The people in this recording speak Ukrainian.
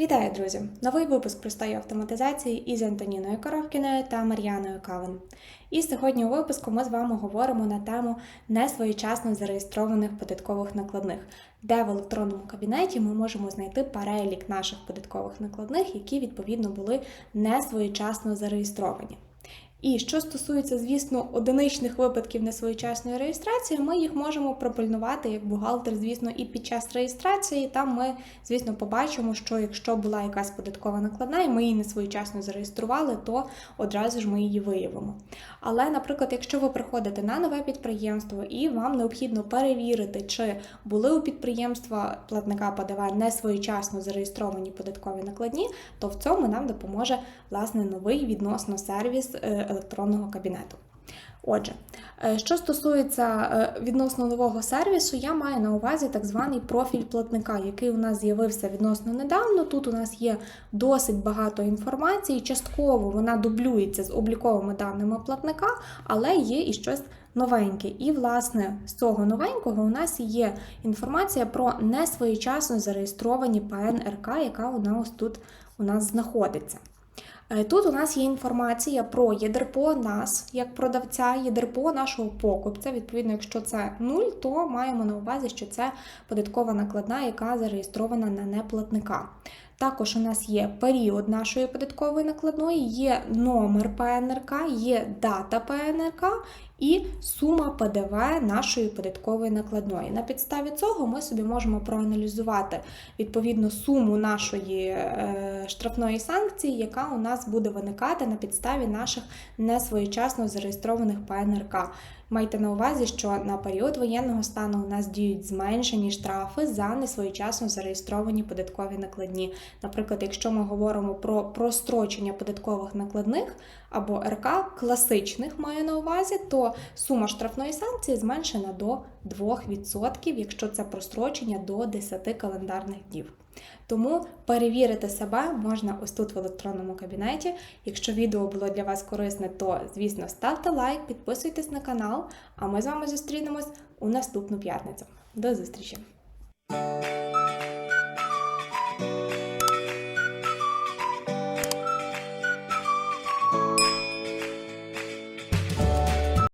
Вітаю, друзі! Новий випуск простої автоматизації із Антоніною Коровкіною та Мар'яною Кавин. І сьогодні у випуску ми з вами говоримо на тему несвоєчасно зареєстрованих податкових накладних, де в електронному кабінеті ми можемо знайти перелік наших податкових накладних, які відповідно були несвоєчасно зареєстровані. І що стосується, звісно, одиничних випадків несвоєчасної реєстрації, ми їх можемо пропильнувати як бухгалтер, звісно, і під час реєстрації. Там ми, звісно, побачимо, що якщо була якась податкова накладна, і ми її не своєчасно зареєстрували, то одразу ж ми її виявимо. Але, наприклад, якщо ви приходите на нове підприємство і вам необхідно перевірити, чи були у підприємства платника ПДВ не своєчасно зареєстровані податкові накладні, то в цьому нам допоможе власне новий відносно сервіс е, електронного кабінету. Отже, е, що стосується е, відносно нового сервісу, я маю на увазі так званий профіль платника, який у нас з'явився відносно недавно. Тут у нас є досить багато інформації. Частково вона дублюється з обліковими даними платника, але є і щось новеньке. І, власне, з цього новенького у нас є інформація про несвоєчасно зареєстровані ПНРК, яка у нас тут у нас знаходиться. Е, Тут у нас є інформація про ЄДРПО нас як продавця, ЄДРПО нашого покупця. Відповідно, якщо це 0, то маємо на увазі, що це податкова накладна, яка зареєстрована на неплатника. Також у нас є період нашої податкової накладної, є номер ПНРК, є дата ПНРК і сума ПДВ нашої податкової накладної. На підставі цього ми собі можемо проаналізувати відповідно суму нашої е, штрафної санкції, яка у нас буде виникати на підставі наших несвоєчасно зареєстрованих ПНРК. Майте на увазі, що на період воєнного стану у нас діють зменшені штрафи за несвоєчасно зареєстровані податкові накладні. Наприклад, якщо ми говоримо про прострочення податкових накладних або РК класичних маю на увазі, то сума штрафної санкції зменшена до 2%, якщо це прострочення до 10 календарних днів. Тому перевірити себе можна ось тут в електронному кабінеті. Якщо відео було для вас корисне, то звісно ставте лайк, підписуйтесь на канал, а ми з вами зустрінемось у наступну п'ятницю. До зустрічі!